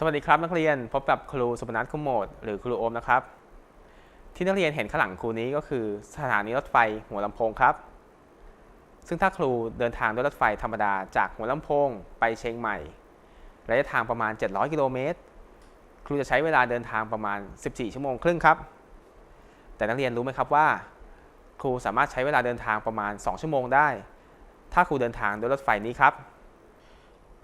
สวัสดีครับนักเรียนพบกับครูสุพนัทคุมโหมดหรือครูโอมนะครับ ที่นักเรียนเห็นข้างหลังครูนี้ก็คือสถานีรถไฟหัวลำโพงครับ ซึ่งถ้าครูเดินทางด้วยรถไฟธรรมดาจากหัวลำโพงไปเชียงใหม่ระยะทางประมาณ 700 กิโลเมตรครูจะใช้เวลาเดินทางประมาณ 14 ชั่วโมงครึ่งครับ แต่นักเรียนรู้ไหมครับว่า ครูสามารถใช้เวลาเดินทางประมาณ 2 ชั่วโมงได้ ถ้าครูเดินทางด้วยรถไฟนี้ครับ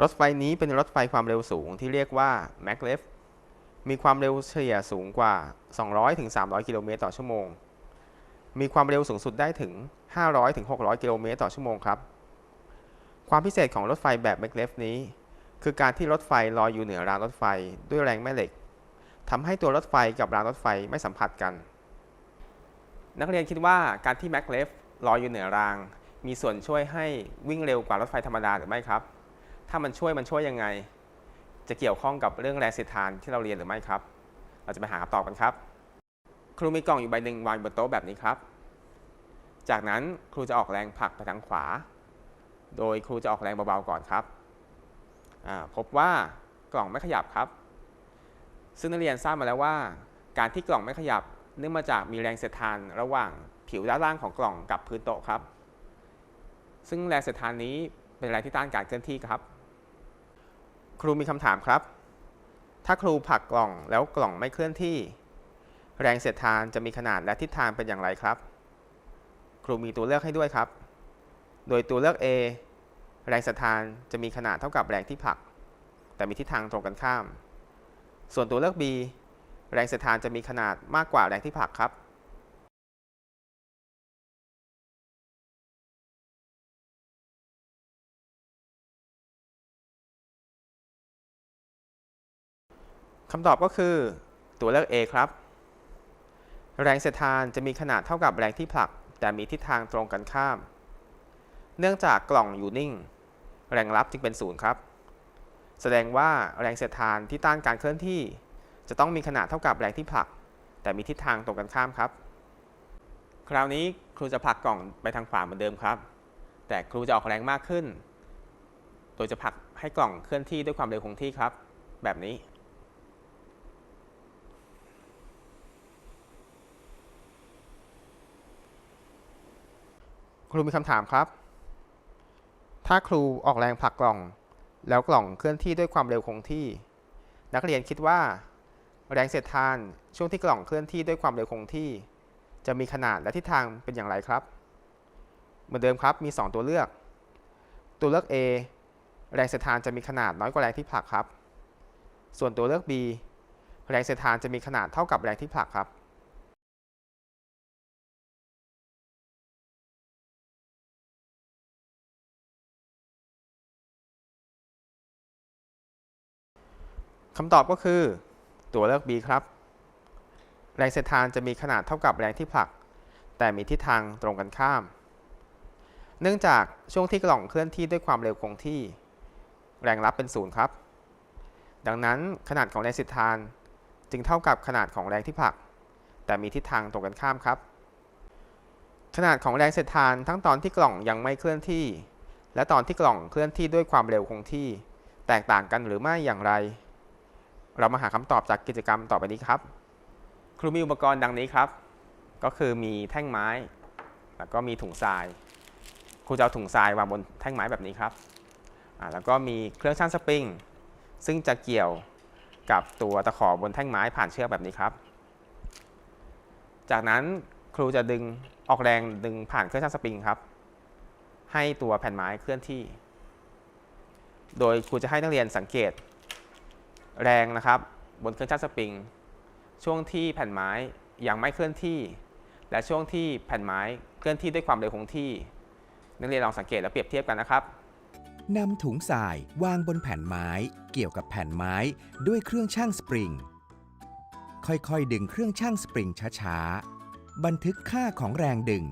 รถไฟนี้เป็นรถไฟความเร็วสูงที่เรียกว่า maglev มีความเร็วเฉลี่ยสูงกว่า 200-300 กิโลเมตรต่อชั่วโมง มีความเร็วสูงสุดได้ถึง 500-600 กิโลเมตรต่อชั่วโมงครับ ความพิเศษของรถไฟแบบ maglev นี้ คือการที่รถไฟลอยอยู่เหนือรางรถไฟด้วยแรงแม่เหล็กทำให้ตัวรถไฟกับรางรถไฟไม่สัมผัสกัน นักเรียนคิดว่าการที่ maglev ลอยอยู่เหนือราง มีส่วนช่วยให้วิ่งเร็วกว่ารถไฟธรรมดาหรือไม่ครับ ถ้ามันช่วยมันช่วยยังไง จะเกี่ยวข้องกับเรื่องแรงเสียดทานที่เราเรียนหรือไม่ครับ เราจะไปหาคำตอบกันครับ ครูมีกล่องอยู่ใบหนึ่งวางบนโต๊ะแบบนี้ครับ จากนั้นครูจะออกแรงผลักไปทางขวา โดยครูจะออกแรงเบาๆก่อนครับอ่าพบว่ากล่องไม่ขยับครับ ซึ่งนักเรียนทราบมาแล้วว่า การที่กล่องไม่ขยับเนื่องมาจากมีแรงเสียดทานระหว่างผิวด้านล่างของกล่องกับพื้นโต๊ะครับ ซึ่งแรงเสียดทานนี้เป็นแรงที่ต้านการเคลื่อนที่ครับ รูมีคำถามครับ ถ้าครูผลักกล่องแล้วกล่องไม่เคลื่อนที่ แรงเสียดทานจะมีขนาดและทิศทางเป็นอย่างไรครับ ครูมีตัวเลือกให้ด้วยครับ โดยตัวเลือก A แรงเสียดทานจะมีขนาดเท่ากับแรงที่ผลัก แต่มีทิศทางตรงกันข้าม ส่วนตัวเลือก B แรงเสียดทานจะมีขนาดมากกว่าแรงที่ผลักครับ คำตอบก็คือตัวเลือก A ครับ แรงเสียดทานจะมีขนาดเท่ากับแรงที่ผลัก แต่มีทิศทางตรงกันข้าม เนื่องจากกล่องอยู่นิ่ง แรงรับจึงเป็นศูนย์ครับ แสดงว่าแรงเสียดทานที่ต้านการเคลื่อนที่ จะต้องมีขนาดเท่ากับแรงที่ผลัก แต่มีทิศทางตรงกันข้ามครับ คราวนี้ครูจะผลักกล่องไปทางขวาเหมือนเดิมครับ แต่ครูจะออกแรงมากขึ้น โดยจะผลักให้กล่องเคลื่อนที่ด้วยความเร็วคงที่ครับ แบบนี้ ครูมีคำถามครับ ถ้าครูออกแรงผลักกล่อง แล้วกล่องเคลื่อนที่ด้วยความเร็วคงที่ นักเรียนคิดว่า แรงเสียดทานช่วงที่กล่องเคลื่อนที่ด้วยความเร็วคงที่ จะมีขนาดและทิศทางเป็นอย่างไรครับ เหมือนเดิมครับมี 2 ตัวเลือก ตัวเลือก A แรงเสียดทานจะมีขนาดน้อยกว่าแรงที่ผลักครับ ส่วนตัวเลือก B แรงเสียดทานจะมีขนาดเท่ากับแรงที่ผลักครับ คำตอบก็คือ ตัวเลือก B ครับ แรงเสียดทานจะมีขนาดเท่ากับแรงที่ผลัก แต่มีทิศทางตรงกันข้าม เนื่องจากช่วงที่กล่องเคลื่อนที่ด้วยความเร็วคงที่ แรงรับเป็นศูนย์ครับ ดังนั้นขนาดของแรงเสียดทานจึงเท่ากับขนาดของแรงที่ผลัก แต่มีทิศทางตรงกันข้ามครับ ขนาดของแรงเสียดทานทั้งตอนที่กล่องยังไม่เคลื่อนที่ และตอนที่กล่องเคลื่อนที่ด้วยความเร็วคงที่ แตกต่างกันหรือไม่อย่างไร เรามาหาคำตอบจากกิจกรรมต่อไปนี้ครับ ครูมีอุปกรณ์ดังนี้ครับ ก็คือมีแท่งไม้ แล้วก็มีถุงทราย ครูจะเอาถุงทรายวางบนแท่งไม้แบบนี้ครับ แล้วก็มีเครื่องชั่งสปริง ซึ่งจะเกี่ยวกับตัวตะขอบนแท่งไม้ผ่านเชือกแบบนี้ครับ จากนั้นครูจะดึงออกแรงดึงผ่านเครื่องชั่งสปริงครับ ให้ตัวแผ่นไม้เคลื่อนที่ โดยครูจะให้นักเรียนสังเกต แรงนะครับ บนเครื่องชั่งสปริง ช่วงที่แผ่นไม้ยังไม่เคลื่อนที่ และช่วงที่แผ่นไม้เคลื่อนที่ด้วยความเร็วคงที่ นักเรียนลองสังเกตและเปรียบเทียบกันนะครับนำถุงทรายวางบนแผ่นไม้ เกี่ยวกับแผ่นไม้ด้วยเครื่องชั่งสปริง ค่อยๆ ดึงเครื่องชั่งสปริงช้าๆ บันทึกค่าของแรงดึง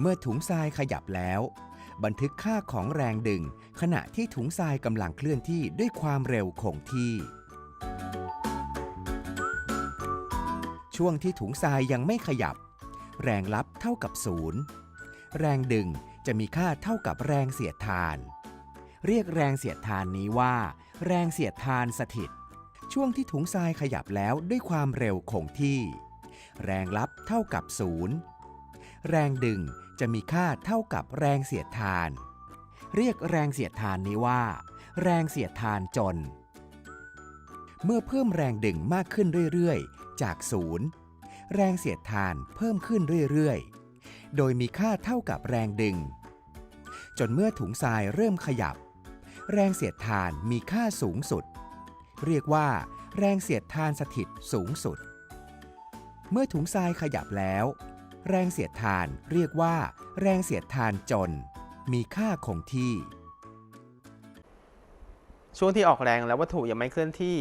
เมื่อถุงทรายขยับแล้ว บันทึกค่าของแรงดึง ขณะที่ถุงทรายกำลังเคลื่อนที่ด้วยความเร็วคงที่ ช่วงที่ถุงทรายยังไม่ขยับ แรงลับเท่ากับศูนย์แรงดึงจะมีค่าเท่ากับแรงเสียดทาน เรียกแรงเสียดทานนี้ว่า แรงเสียดทานสถิต ช่วงที่ถุงทรายขยับแล้วด้วยความเร็วคงที่ แรงรับเท่ากับศูนย์แรงดึงจะมีค่าเท่ากับแรงเสียดทาน เรียกแรงเสียดทานนี้ว่า แรงเสียดทานจน เมื่อเพิ่มแรงดึงมากขึ้นเรื่อยๆ จากศูนย์แรงเสียดทานเพิ่มขึ้นเรื่อยๆ โดยมีค่าเท่ากับแรงดึง จนเมื่อถุงทรายเริ่มขยับ แรงเสียดทานมีค่าสูงสุด เรียกว่า แรงเสียดทานสถิตสูงสุด เมื่อถุงทรายขยับแล้ว แรงเสียดทานเรียกว่า แรงเสียดทานจน มีค่าคงที่ ช่วงที่ออกแรงแล้ววัตถุยังไม่เคลื่อนที่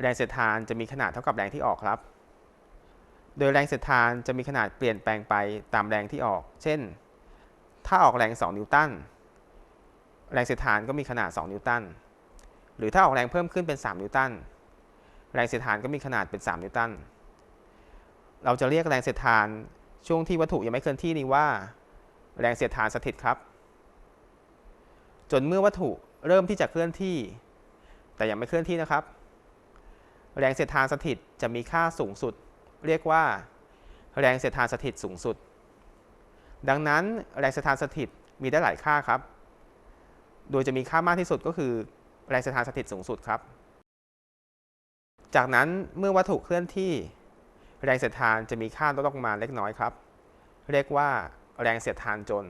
แรงเสียดทานจะมีขนาดเท่ากับแรงที่ออกครับ โดยแรงเสียดทานจะมีขนาดเปลี่ยนแปลงไปตามแรงที่ออก เช่น ถ้าออกแรง 2 นิวตัน แรงเสียดทานก็มีขนาด 2 นิวตัน หรือถ้าออกแรงเพิ่มขึ้นเป็น 3 นิวตัน แรงเสียดทานก็มีขนาดเป็น 3 นิวตัน เราจะเรียกแรงเสียดทานช่วงที่วัตถุยังไม่เคลื่อนที่นี้ว่า แรงเสียดทานสถิตครับ จนเมื่อวัตถุเริ่มที่จะเคลื่อนที่ แต่ยังไม่เคลื่อนที่นะครับ แรงเสียดทานสถิตจะมีค่าสูงสุด เรียกว่า แรงเสียดทานสถิตสูงสุด ดังนั้นแรงเสียดทานสถิตมีได้หลายค่าครับ โดยจะมีค่ามากที่สุดก็คือ แรงเสียดทานสถิตสูงสุดครับ จากนั้นเมื่อวัตถุเคลื่อนที่ แรงเสียดทานจะมีค่าลดลงมาเล็กน้อยครับ เรียกว่า แรงเสียดทานจน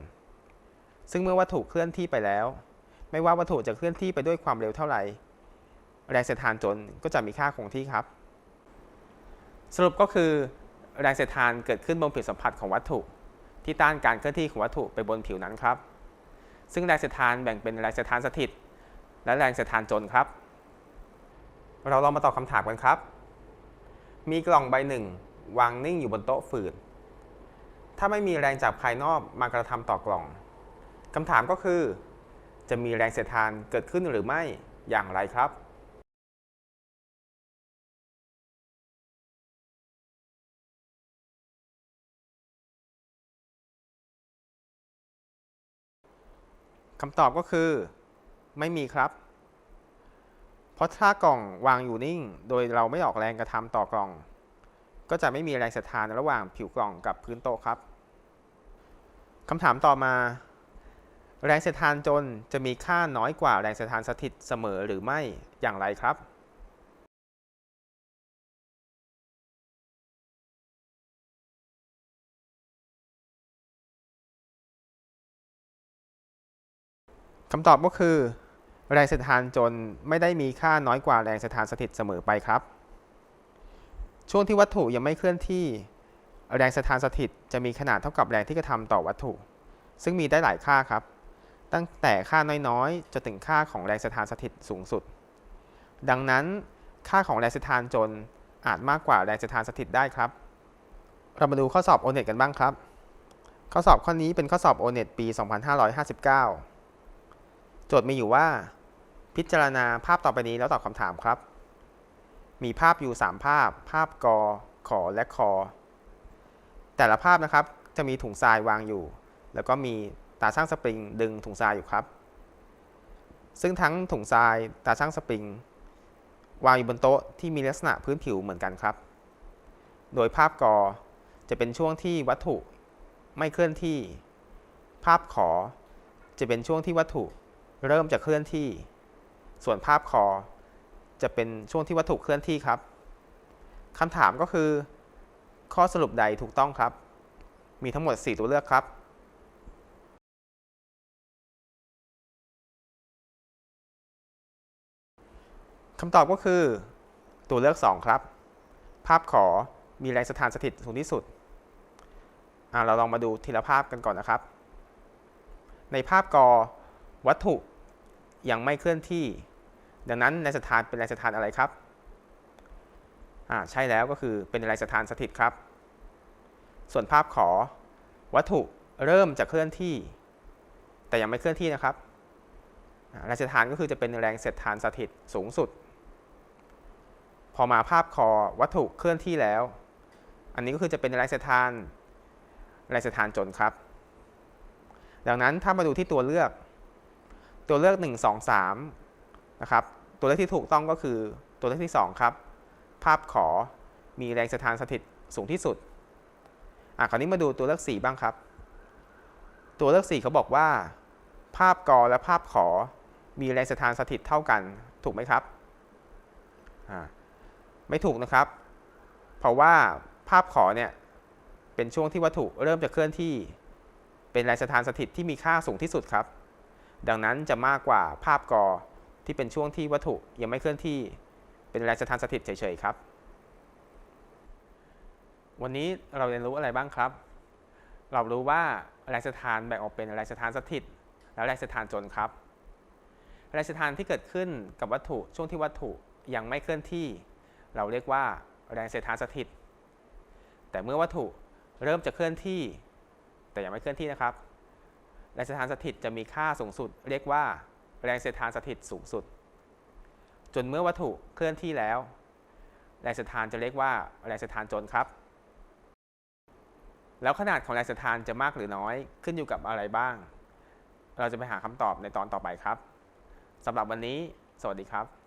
ซึ่งเมื่อวัตถุเคลื่อนที่ไปแล้ว ไม่ว่าวัตถุจะเคลื่อนที่ไปด้วยความเร็วเท่าไหร่ แรงเสียดทานจนก็จะมีค่าคงที่ครับ สรุปก็คือ แรงเสียดทานเกิดขึ้นบนผิวสัมผัสของวัตถุ ที่ต้านการเคลื่อนที่ของวัตถุไปบนผิวนั้นครับ ซึ่งแรงเสียดทานแบ่งเป็นแรงเสียดทานสถิต และแรงเสียดทานจนครับ เราลองมาตอบคำถามกันครับ มีกล่องใบหนึ่งวางนิ่งอยู่บนโต๊ะฝืดถ้าไม่มีแรงจากภายนอกมากระทำต่อกล่องคำถามก็คือ จะมีแรงเสียดทานเกิดขึ้นหรือไม่อย่างไรครับคำตอบก็คือ ไม่มีครับ เพราะถ้ากล่องวางอยู่นิ่ง โดยเราไม่ออกแรงกระทำต่อกล่อง ก็จะไม่มีแรงเสียดทานระหว่างผิวกล่องกับพื้นโต๊ะครับคำถามต่อมา แรงเสียดทานจนจะมีค่าน้อยกว่าแรงเสียดทานสถิตเสมอหรือไม่อย่างไรครับคำตอบก็คือ แรงเสียดทานจนไม่ได้มีค่าน้อยกว่าแรงเสียดทานสถิตเสมอไปครับ ช่วงที่วัตถุยังไม่เคลื่อนที่ แรงเสียดทานสถิตจะมีขนาดเท่ากับแรงที่กระทำต่อวัตถุ ซึ่งมีได้หลายค่าครับ ตั้งแต่ค่าน้อยๆจนถึงค่าของแรงเสียดทานสถิตสูงสุด ดังนั้นค่าของแรงเสียดทานจนอาจมากกว่าแรงเสียดทานสถิตได้ครับ เรามาดูข้อสอบ o n e t กันบ้างครับ ข้อสอบข้อนี้เป็นข้อสอบ o n e t ปี 2559 โจทย์มีอยู่ว่า พิจารณาภาพต่อไปนี้แล้วตอบคำถามครับ มีภาพอยู่ 3 ภาพ ภาพกอขอและคอ แต่ละภาพนะครับจะมีถุงทรายวางอยู่ แล้วก็มี ตาช่างสปริงดึงถุงทรายอยู่ครับ ซึ่งทั้งถุงทรายตาช่างสปริง วางอยู่บนโต๊ะที่มีลักษณะพื้นผิวเหมือนกันครับ โดยภาพกอจะเป็นช่วงที่วัตถุไม่เคลื่อนที่ ภาพขอจะเป็นช่วงที่วัตถุเริ่มจะเคลื่อนที่ ส่วนภาพคอจะเป็นช่วงที่วัตถุเคลื่อนที่ครับคำถามก็คือ ข้อสรุปใดถูกต้องครับ มีทั้งหมด 4 ตัวเลือกครับ คำตอบก็คือตัวเลือก 2 ครับ ภาพขอมีแรงสถานสถิตสูงที่สุด เราลองมาดูทีละภาพกันก่อนนะครับ ในภาพกอวัตถุยังไม่เคลื่อนที่ ดังนั้นแรงสถานเป็นแรงสถานอะไรครับ ใช่แล้วก็คือเป็นแรงสถานสถิตครับ ส่วนภาพขอ วัตถุเริ่มจะเคลื่อนที่ แต่ยังไม่เคลื่อนที่นะครับแรงสียดทานก็คือจะเป็นแรงเสียดทานสถิตสูงสุด อมาภาพคอวัตถุเคลื่อนที่แล้ว อันนี้ก็คือจะเป็นแรงเสียดทานแรงเสียดทานจนครับ ดังนั้นถ้ามาดูที่ตัวเลือก ตัวเลือก 1 2 3นะครับ ตัวเลือกที่ถูกต้องก็คือตัวเลือกที่ 2 ครับ ภาพขอมีแรงสถานสถิตสูงที่สุด อะคราวนี้มาดูตัวเลือก 4 บ้างครับ ตัวเลือก 4 เขาบอกว่า ภาพกอและภาพขอมีแรงสถานสถิตเท่ากัน ถูกไหมครับ อ่า ไม่ถูกนะครับ เพราะว่าภาพขอเนี่ยเป็นช่วงที่วัตถุเริ่มจะเคลื่อนที่ เป็นแรงสถานสถิตที่มีค่าสูงที่สุดครับ ดังนั้นจะมากกว่าภาพกอที่เป็นช่วงที่วัตถุยังไม่เคลื่อนที่ เป็นแรงสถานสถิตเฉยๆครับ วันนี้เราเรียนรู้อะไรบ้างครับ เรารู้ว่าแรงสถานแบ่งออกเป็นแรงสถานสถิต และแรงสถานจนครับแรงสถานที่เกิดขึ้นกับวัตถุช่วงที่วัตถุยังไม่เคลื่อนที่ เราเรียกว่าแรงเสถานสถิต แต่เมื่อวัตถุเริ่มจะเคลื่อนที่ แต่ยังไม่เคลื่อนที่นะครับ แรงเสถานสถิตจะมีค่าสูงสุด เรียกว่าแรงเสถานสถิตสูงสุด จนเมื่อวัตถุเคลื่อนที่แล้ว แรงเสถานจะเรียกว่าแรงเสถานจนครับ แล้วขนาดของแรงเสถานจะมากหรือน้อยขึ้นอยู่กับอะไรบ้าง เราจะไปหาคำตอบในตอนต่อไปครับสำหรับวันนี้ สวัสดีครับ